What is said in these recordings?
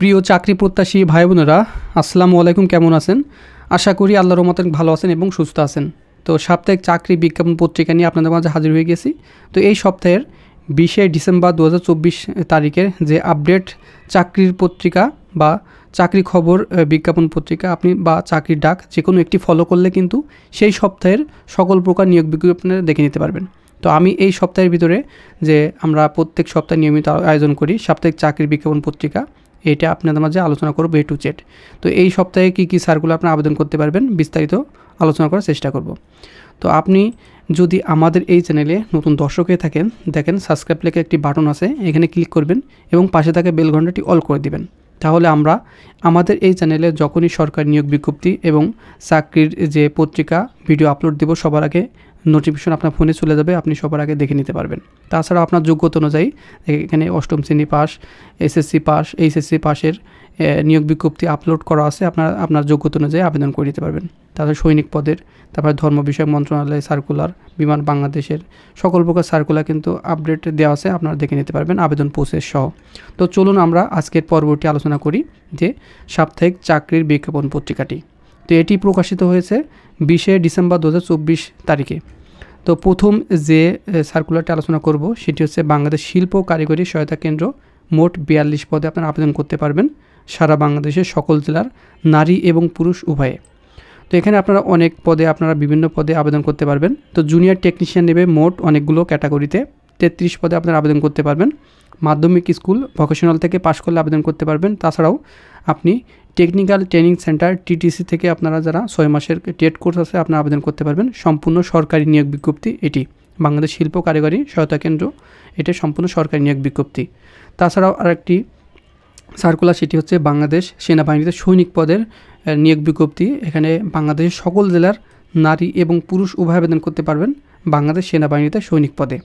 প্রিয় চাকরি প্রত্যাশী ভাই বোনেরা আসসালামু আলাইকুম, কেমন আছেন? আশা করি আল্লাহর রহমতে ভালো আছেন এবং সুস্থ আছেন। তো সাপ্তাহিক চাকরি বিজ্ঞাপন পত্রিকা নিয়ে আপনাদের মাঝে হাজির হয়ে গেছি। তো এই সপ্তাহের বিশে ডিসেম্বর দু হাজার চব্বিশ তারিখের যে আপডেট চাকরির পত্রিকা বা চাকরি খবর বিজ্ঞাপন পত্রিকা আপনি বা চাকরির ডাক যে কোনো একটি ফলো করলে কিন্তু সেই সপ্তাহের সকল প্রকার নিয়োগ বিজ্ঞাপন দেখে নিতে পারবেন। তো আমি এই সপ্তাহের ভিতরে যে আমরা প্রত্যেক সপ্তাহে নিয়মিত আয়োজন করি সাপ্তাহিক চাকরির বিজ্ঞাপন পত্রিকা এটা আপনাদের মাঝে আলোচনা করব এ টু জেড তো এই সপ্তাহে কী কী সারগুলো আপনি আবেদন করতে পারবেন বিস্তারিত আলোচনা করার চেষ্টা করব। তো আপনি যদি আমাদের এই চ্যানেলে নতুন দর্শক হয়ে থাকেন, দেখেন সাবস্ক্রাইব লেখে একটি বাটন আছে, এখানে ক্লিক করবেন এবং পাশে থাকা বেল ঘন্টাটি অল করে দিবেন। তাহলে আমরা আমাদের এই চ্যানেলে যখনই সরকার নিয়োগ বিজ্ঞপ্তি এবং চাকরির যে পত্রিকা, ভিডিও আপলোড দেব, সবার আগে নোটিফিকেশন আপনার ফোনে চলে যাবে, আপনি সবার আগে দেখে নিতে পারবেন। তাছাড়া আপনার যোগ্যতা অনুযায়ী, এখানে অষ্টম শ্রেণি পাস এসএসসি পাস এইচএসসি পাসের নিয়োগ বিজ্ঞপ্তি আপলোড করা আছে, আপনার আপনার যোগ্যতা অনুযায়ী আবেদন করে দিতে পারবেন। তাছাড়া সৈনিক পদের, তারপরে ধর্ম বিষয়ক মন্ত্রণালয় সার্কুলার বিমান বাংলাদেশের সকল প্রকার সার্কুলার কিন্তু আপডেট দেওয়া আছে, আপনারা দেখে নিতে পারবেন, আবেদন প্রসেস সহ। তো চলুন আমরা আজকের পরবর্তী আলোচনা করি, যে সাপ্তাহিক চাকরির বিজ্ঞাপন পত্রিকাটি। তো এটি প্রকাশিত হয়েছে বিশে ডিসেম্বর দু হাজার চব্বিশ তারিখে। তো প্রথম যে সার্কুলারটি আলোচনা করব সেটি হচ্ছে বাংলাদেশ শিল্প কারিগরি সহায়তা কেন্দ্র। মোট বিয়াল্লিশ পদে আপনারা আবেদন করতে পারবেন সারা বাংলাদেশের সকল জেলার নারী এবং পুরুষ উভয়ে। তো এখানে আপনারা অনেক পদে আপনারা বিভিন্ন পদে আবেদন করতে পারবেন। তো জুনিয়র টেকনিশিয়ান নেবে মোট অনেকগুলো ক্যাটাগরিতে তেত্রিশ পদে আপনারা আবেদন করতে পারবেন। মাধ্যমিক স্কুল ভোকেশনাল থেকে পাশ করলে আবেদন করতে পারবেন। তাছাড়াও আপনি টেকনিক্যাল ট্রেনিং সেন্টার টিটিসি থেকে আপনারা যারা ছয় মাসের টেট কোর্স আছে, আপনারা আবেদন করতে পারবেন। সম্পূর্ণ সরকারি নিয়োগ বিজ্ঞপ্তি এটি। বাংলাদেশ শিল্প কারিগরি সহায়তা কেন্দ্র, এটা সম্পূর্ণ সরকারি নিয়োগ বিজ্ঞপ্তি। তাছাড়াও আরেকটি সার্কুলার সেটি হচ্ছে বাংলাদেশ সেনাবাহিনীতে সৈনিক পদের নিয়োগ বিজ্ঞপ্তি। এখানে বাংলাদেশের সকল জেলার নারী এবং পুরুষ উভয় আবেদন করতে পারবেন। বাংলাদেশ সেনাবাহিনীতে সৈনিক পদে।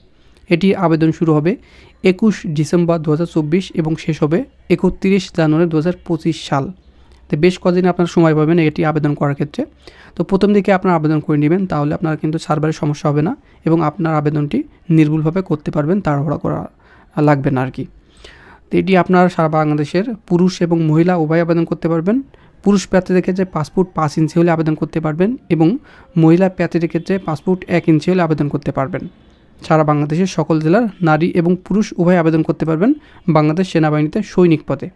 এটি আবেদন শুরু হবে একুশ ডিসেম্বর দু হাজার চব্বিশ এবং শেষ হবে একত্রিশ জানুয়ারি দু হাজার পঁচিশ সাল। তো বেশ কদিন আপনার সময় পাবেন এটি আবেদন করার ক্ষেত্রে। তো প্রথম দিকে আপনার আবেদন করে নেবেন, তাহলে আপনার কিন্তু সার্ভারের সমস্যা হবে না এবং আপনার আবেদনটি নির্ভুলভাবে করতে পারবেন, তাড়াহুড়া করা লাগবে না আর কি তো এটি আপনার সারা বাংলাদেশের পুরুষ এবং মহিলা উভয় আবেদন করতে পারবেন। পুরুষ প্রার্থীদের ক্ষেত্রে পাসপোর্ট পাঁচ ইঞ্চি হলে আবেদন করতে পারবেন এবং মহিলা প্রার্থীদের ক্ষেত্রে পাসপোর্ট এক ইঞ্চি হলে আবেদন করতে পারবেন। সারা বাংলাদেশের সকল জেলার নারী এবং পুরুষ উভয় আবেদন করতে পারবেন বাংলাদেশ সেনাবাহিনীতে সৈনিক পদে।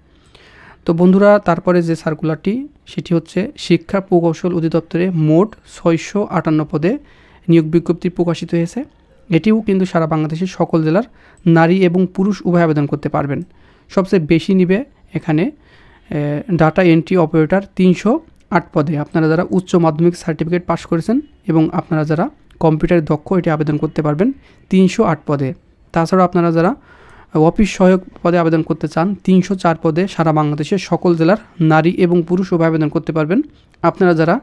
তো বন্ধুরা, তারপরে যে সার্কুলারটি সেটি হচ্ছে শিক্ষা প্রকৌশল অধিদপ্তরে মোট ছয়শো আটান্ন পদে নিয়োগ বিজ্ঞপ্তি প্রকাশিত হয়েছে। এটিও কিন্তু সারা বাংলাদেশের সকল জেলার নারী এবং পুরুষ উভয় আবেদন করতে পারবেন। সবচেয়ে বেশি নিবে এখানে ডাটা এন্ট্রি অপারেটর তিনশো আট পদে। আপনারা যারা উচ্চ মাধ্যমিক সার্টিফিকেট পাশ করেছেন এবং আপনারা যারা কম্পিউটারে দক্ষ এটি আবেদন করতে পারবেন তিনশো আট পদে। তাছাড়াও আপনারা যারা অফিস সহায়ক পদে আবেদন করতে চান, তিনশো চার পদে সারা বাংলাদেশের সকল জেলার নারী এবং পুরুষ উভয় আবেদন করতে পারবেন। আপনারা যারা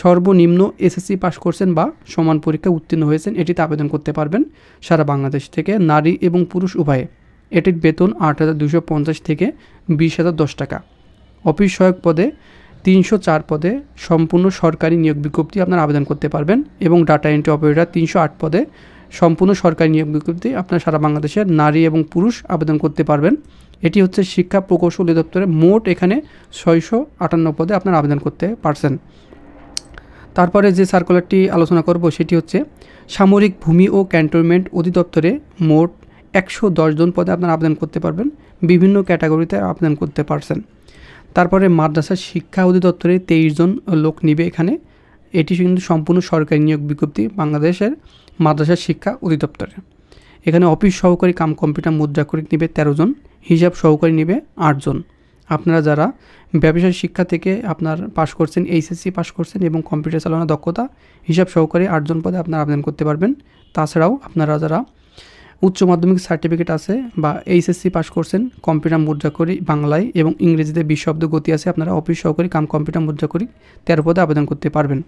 সর্বনিম্ন এসএসসি পাশ করছেন বা সমান পরীক্ষায় উত্তীর্ণ হয়েছেন, এটিতে আবেদন করতে পারবেন সারা বাংলাদেশ থেকে নারী এবং পুরুষ উভয়ে। এটির বেতন আট হাজার দুশো পঞ্চাশ থেকে বিশ হাজার দশ টাকা। অফিস সহায়ক পদে তিনশো চার পদে সম্পূর্ণ সরকারি নিয়োগ বিজ্ঞপ্তি আপনারা আবেদন করতে পারবেন এবং ডাটা এন্ট্রি অপারেটর তিনশো আট পদে সম্পূর্ণ সরকারি নিয়োগ বিজ্ঞপ্তি আপনার সারা বাংলাদেশের নারী এবং পুরুষ আবেদন করতে পারবেন। এটি হচ্ছে শিক্ষা প্রকৌশল অধিদপ্তরে মোট এখানে ছয়শো আটান্ন পদে আপনারা আবেদন করতে পারছেন। তারপরে যে সার্কুলারটি আলোচনা করব সেটি হচ্ছে সামরিক ভূমি ও ক্যান্টনমেন্ট অধিদপ্তরে মোট একশো দশ জন পদে আপনারা আবেদন করতে পারবেন। বিভিন্ন ক্যাটাগরিতে আবেদন করতে পারছেন। তারপরে মাদ্রাসা শিক্ষা অধিদপ্তরে তেইশ জন লোক নিবে এখানে। এটি কিন্তু সম্পূর্ণ সরকারি নিয়োগ বিজ্ঞপ্তি বাংলাদেশের মাদ্রাসা শিক্ষা অধিদপ্তরে। এখানে অফিস সহকারী কাম কম্পিউটার মুদ্রাক্ষরিক নিবে তেরো জন, হিসাব সহকারী নিবে আটজন আপনারা যারা ব্যবসায় শিক্ষা থেকে আপনার পাশ করছেন, এইচএসসি পাশ করছেন এবং কম্পিউটার চালানোর দক্ষতা, হিসাব সহকারী আটজন পদে আপনারা আবেদন করতে পারবেন। তাছাড়াও আপনারা যারা উচ্চ মাধ্যমিক সার্টিফিকেট আছে বা এইচএসসি পাস করছেন কম্পিউটার মুদ্রা করি, বাংলায় এবং ইংরেজিতে বিশ শব্দ গতি আছে, আপনারা অফিস সহকারী কাম কম্পিউটার মুদ্রা করি, তেরো পদে আবেদন করতে পারবেন।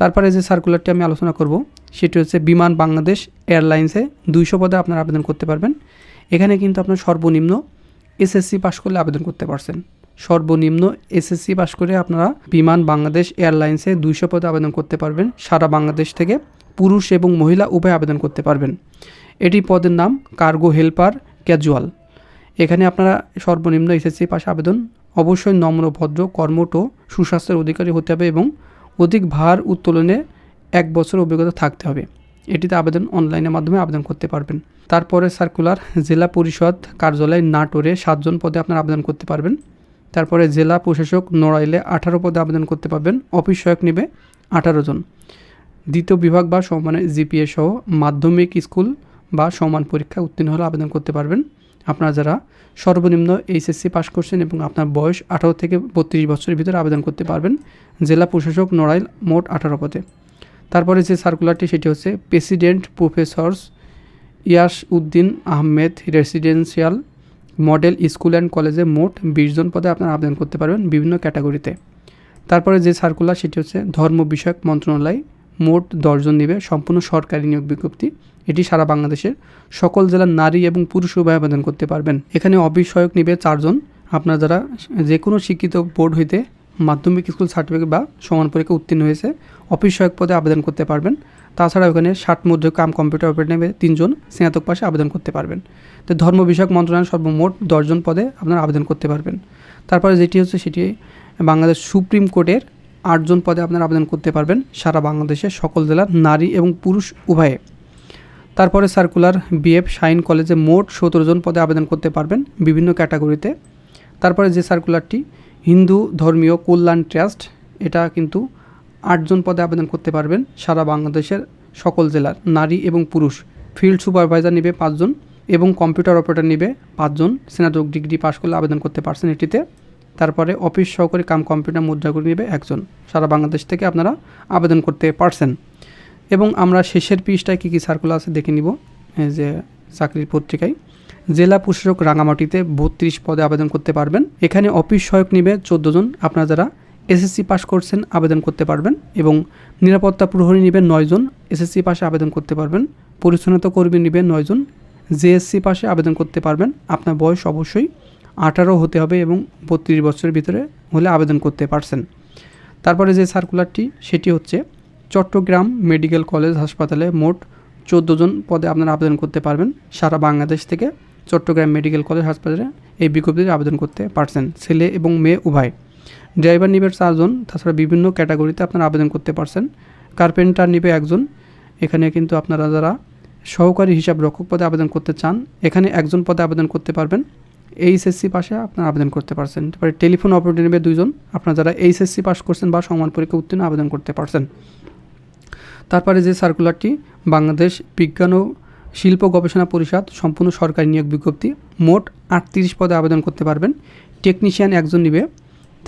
তারপরে যে সার্কুলারটি আমি আলোচনা করব, সেটি হচ্ছে বিমান বাংলাদেশ এয়ারলাইন্সে দুইশো পদে আপনারা আবেদন করতে পারবেন। এখানে কিন্তু আপনার সর্বনিম্ন এসএসসি পাস করলে আবেদন করতে পারছেন। সর্বনিম্ন এসএসসি পাস করে আপনারা বিমান বাংলাদেশ এয়ারলাইন্সে দুইশো পদে আবেদন করতে পারবেন। সারা বাংলাদেশ থেকে পুরুষ এবং মহিলা উভয় আবেদন করতে পারবেন। এটি পদের নাম কার্গো হেল্পার ক্যাজুয়াল। এখানে আপনারা সর্বনিম্ন এসএসসি পাশে আবেদন, অবশ্যই নম্র, ভদ্র, কর্মঠ ও সুস্বাস্থ্যের অধিকারী হতে হবে এবং অধিক ভার উত্তোলনে এক বছর অভিজ্ঞতা থাকতে হবে। এটিতে আবেদন অনলাইনের মাধ্যমে আবেদন করতে পারবেন। তারপরে সার্কুলার জেলা পরিষদ কার্যালয় নাটোরে সাতজন পদে আপনারা আবেদন করতে পারবেন। তারপরে জেলা প্রশাসক নড়াইলে আঠারো পদে আবেদন করতে পারবেন। অফিস সহায়ক নেবে আঠারো জন। দ্বিতীয় বিভাগ বা সমানের জিপিএ সহ মাধ্যমিক স্কুল বা সমান পরীক্ষায় উত্তীর্ণ হলে আবেদন করতে পারবেন। আপনারা যারা সর্বনিম্ন এইচএসসি পাস করছেন এবং আপনার বয়স আঠারো থেকে বত্রিশ বছরের ভিতরে আবেদন করতে পারবেন জেলা প্রশাসক নড়াইল মোট আঠারো পদে। তারপরে যে সার্কুলারটি সেটি হচ্ছে President professors Iajuddin Ahmed residential model school and কলেজে মোট বিশ জন পদে আপনারা আবেদন করতে পারবেন বিভিন্ন ক্যাটাগরিতে। তারপরে যে সার্কুলার সেটি হচ্ছে ধর্ম বিষয়ক মন্ত্রণালয় মোট দশজন নেবে সম্পূর্ণ সরকারি নিয়োগ বিজ্ঞপ্তি। এটি সারা বাংলাদেশের সকল জেলার নারী এবং পুরুষ উভয় আবেদন করতে পারবেন। এখানে সহায়ক নেবে চারজন। আপনার যারা যে কোনো শিক্ষিত বোর্ড হইতে মাধ্যমিক স্কুল সার্টিফিকেট বা সমান পরীক্ষা উত্তীর্ণ হয়েছে অফিস সহায়ক পদে আবেদন করতে পারবেন। তাছাড়া ওখানে ষাট মধ্যে কাম কম্পিউটার অপারেটর নেবে তিনজন স্নাতক পাশে আবেদন করতে পারবেন। তো ধর্ম বিষয়ক মন্ত্রণালয় সর্বমোট দশজন পদে আপনারা আবেদন করতে পারবেন। তারপরে যেটি হচ্ছে সেটি বাংলাদেশ সুপ্রিম কোর্টের আটজন পদে আপনারা আবেদন করতে পারবেন সারা বাংলাদেশের সকল জেলার নারী এবং পুরুষ উভয়ে। তারপরে সার্কুলার বিএফ শাইন কলেজে মোট সতেরো জন পদে আবেদন করতে পারবেন বিভিন্ন ক্যাটাগরিতে। তারপরে যে সার্কুলারটি হিন্দু, ধর্মীয়, কল্যাণ ট্রাস্ট, এটা কিন্তু আটজন পদে আবেদন করতে পারবেন সারা বাংলাদেশের সকল জেলার নারী এবং পুরুষ। ফিল্ড সুপারভাইজার নেবে পাঁচজন এবং কম্পিউটার অপারেটর নেবে পাঁচজন। স্নাতক ডিগ্রি পাশ করলে আবেদন করতে পারছেন এটিতে। তারপরে অফিস সহকারী কাম কম্পিউটার মুদ্রা করে নেবে একজন। সারা বাংলাদেশ থেকে আপনারা আবেদন করতে পারছেন। এবং আমরা শেষের পৃষ্ঠায় কী কী সার্কুলার আছে দেখে নিব। যে চাকরির পত্রিকায়। জেলা প্রশাসক রাঙামাটিতে বত্রিশ পদে আবেদন করতে পারবেন। এখানে অফিস সহায়ক নিবে চোদ্দ জন। আপনারা যারা এসএসসি পাস করছেন আবেদন করতে পারবেন। এবং নিরাপত্তা প্রহরী নেবেন নয়জন এসএসসি পাশে আবেদন করতে পারবেন। পরিচ্ছন্নতা কর্মী নেবেন নয়জন জেএসসি পাশে আবেদন করতে পারবেন। আপনার বয়স অবশ্যই আঠারো হতে হবে এবং বত্রিশ বছরের ভিতরে হলে আবেদন করতে পারছেন। তারপরে যে সার্কুলারটি সেটি হচ্ছে চট্টগ্রাম মেডিকেল কলেজ হাসপাতালে মোট চোদ্দ জন পদে আপনারা আবেদন করতে পারবেন। সারা বাংলাদেশ থেকে চট্টগ্রাম মেডিকেল কলেজ হাসপাতালে এই বিজ্ঞপ্তিতে আবেদন করতে পারছেন, ছেলে এবং মেয়ে উভয়। ড্রাইভার নিবে চারজন তাছাড়া বিভিন্ন ক্যাটাগরিতে আপনারা আবেদন করতে পারছেন। কার্পেন্টার নিবে একজন, এখানে কিন্তু আপনারা যারা সহকারী হিসাব রক্ষক পদে আবেদন করতে চান, এখানে একজন পদে আবেদন করতে পারবেন। এইচএসসি পাশে আপনারা আবেদন করতে পারছেন। তারপরে টেলিফোন অপারেটর নেবে দুইজন। আপনারা যারা এইচএসসি পাস করছেন বা সমান পরীক্ষা উত্তীর্ণ আবেদন করতে পারছেন। তারপরে যে সার্কুলারটি বাংলাদেশ বিজ্ঞান ও শিল্প গবেষণা পরিষদ সম্পূর্ণ সরকারি নিয়োগ বিজ্ঞপ্তি। মোট আটত্রিশ পদে আবেদন করতে পারবেন। টেকনিশিয়ান একজন নিবে।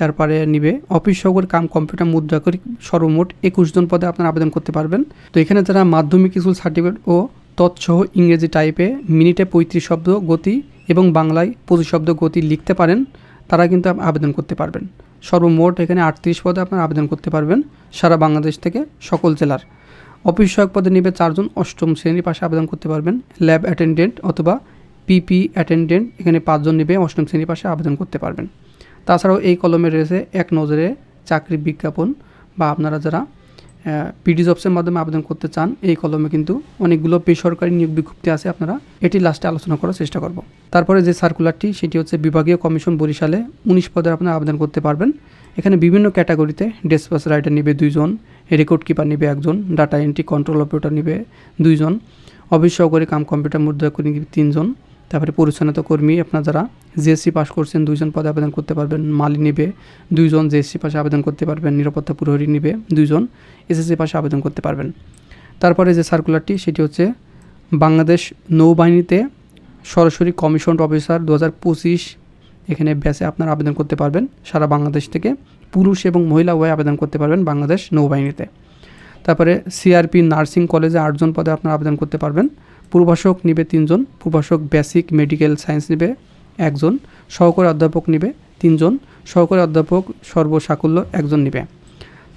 তারপরে নিবে অফিস সহকারী কাম কম্পিউটার মুদ্রা করি সর্বমোট একুশ জন পদে আপনারা আবেদন করতে পারবেন। তো এখানে যারা মাধ্যমিক স্কুল সার্টিফিকেট ও তৎসহ ইংরেজি টাইপে মিনিটে পঁয়ত্রিশ শব্দ গতি এবং বাংলায় পঁচিশ শব্দ গতি লিখতে পারেন, তারা কিন্তু আবেদন করতে পারবেন। সর্বমোট এখানে আটত্রিশ পদে আপনারা আবেদন করতে পারবেন সারা বাংলাদেশ থেকে সকল জেলার। অফিস সহায়ক পদে নেবে চারজন অষ্টম শ্রেণির পাশে আবেদন করতে পারবেন, ল্যাব অ্যাটেন্ডেন্ট অথবা পিপি অ্যাটেন্ডেন্ট, এখানে পাঁচজন নেবে অষ্টম শ্রেণির পাশে আবেদন করতে পারবেন। তাছাড়াও এই কলমে রয়েছে এক নজরে চাকরি বিজ্ঞাপন বা আপনারা যারা পিডি জবসের মাধ্যমে আবেদন করতে চান, এই কলমে কিন্তু অনেকগুলো বেসরকারি নিয়োগ বিজ্ঞপ্তি আছে আপনারা। এটি লাস্টে আলোচনা করার চেষ্টা করব। তারপরে যে সার্কুলারটি সেটি হচ্ছে বিভাগীয় কমিশন বরিশালে উনিশ পদে আপনারা আবেদন করতে পারবেন। এখানে বিভিন্ন ক্যাটাগরিতে ডেসপাস রাইটার নেবে দুইজন রেকর্ড কিপার নেবে একজন ডাটা এন্ট্রি কন্ট্রোল অপারেটর নেবে দুইজন, অফিস সহকারী কাম কম্পিউটার মুদ্রা নিবে তিনজন তারপরে পরিচ্ছন্নতা কর্মী আপনার যারা জিএসসি পাস করছেন, দুইজন পদে আবেদন করতে পারবেন, মালি নিবে, দুইজন জিএসসি পাশে আবেদন করতে পারবেন, নিরাপত্তা প্রহরী নিবে, দুইজন এসএসসি পাশে আবেদন করতে পারবেন। তারপরে যে সার্কুলারটি সেটি হচ্ছে বাংলাদেশ নৌবাহিনীতে সরাসরি কমিশন অফিসার দু হাজার পঁচিশ এখানে ব্যাসে আপনারা আবেদন করতে পারবেন। সারা বাংলাদেশ থেকে পুরুষ এবং মহিলা উভয় আবেদন করতে পারবেন বাংলাদেশ নৌবাহিনীতে। তারপরে সিআরপি নার্সিং কলেজে আটজন পদে আপনারা আবেদন করতে পারবেন। পূর্বাশক নিবে তিনজন, পূর্বাশক বেসিক মেডিকেল সায়েন্স নেবে একজন, সহকারী অধ্যাপক নিবে তিনজন, সহকারী অধ্যাপক সর্বসাকুল্য একজন নিবে।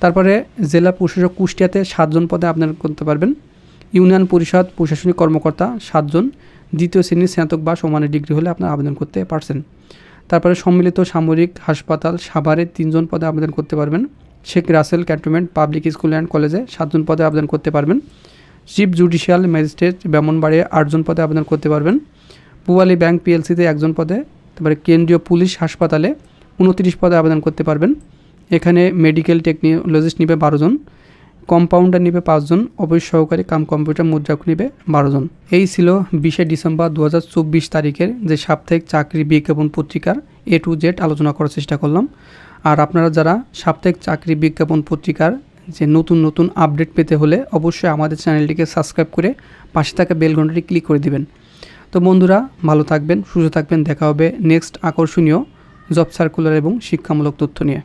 তারপরে জেলা প্রশাসক কুষ্টিয়াতে সাতজন পদে আবেদন করতে পারবেন। ইউনিয়ন পরিষদ প্রশাসনিক কর্মকর্তা সাতজন, দ্বিতীয় শ্রেণির স্নাতক বা সমানের ডিগ্রি হলে আপনারা আবেদন করতে পারছেন। তারপরে সম্মিলিত সামরিক হাসপাতাল সাভারে তিনজন পদে আবেদন করতে পারবেন। Sheikh Russel cantonment public school and কলেজে সাতজন পদে আবেদন করতে পারবেন। চিফ জুডিশিয়াল ম্যাজিস্ট্রেট ব্রাহ্মণবাড়িয়া আটজন পদে আবেদন করতে পারবেন। পুয়ালি ব্যাংক পিএলসিতে একজন পদে, তারপরে কেন্দ্রীয় পুলিশ হাসপাতালে উনত্রিশ পদে আবেদন করতে পারবেন। এখানে মেডিকেল টেকনোলজিস্ট নিবে বারো জন, কম্পাউন্ডার নিবে পাঁচজন অফিস সহকারী কাম কম্পিউটার মুদ্রাক নিবে বারো জন। এই ছিল বিশে ডিসেম্বর দু হাজার চব্বিশ তারিখের যে সাপ্তাহিক চাকরি বিজ্ঞাপন পত্রিকার এ টু জেড আলোচনা করার চেষ্টা করলাম। আর আপনারা যারা সাপ্তাহিক চাকরি বিজ্ঞাপন পত্রিকার যে নতুন নতুন আপডেট পেতে হলে অবশ্যই আমাদের চ্যানেলটিকে সাবস্ক্রাইব করে পাশে থাকা বেল ঘন্টাটি ক্লিক করে দিবেন। তো বন্ধুরা, ভালো থাকবেন, সুস্থ থাকবেন, দেখা হবে নেক্সট আকর্ষণীয় জব সার্কুলার এবং শিক্ষামূলক তথ্য নিয়ে।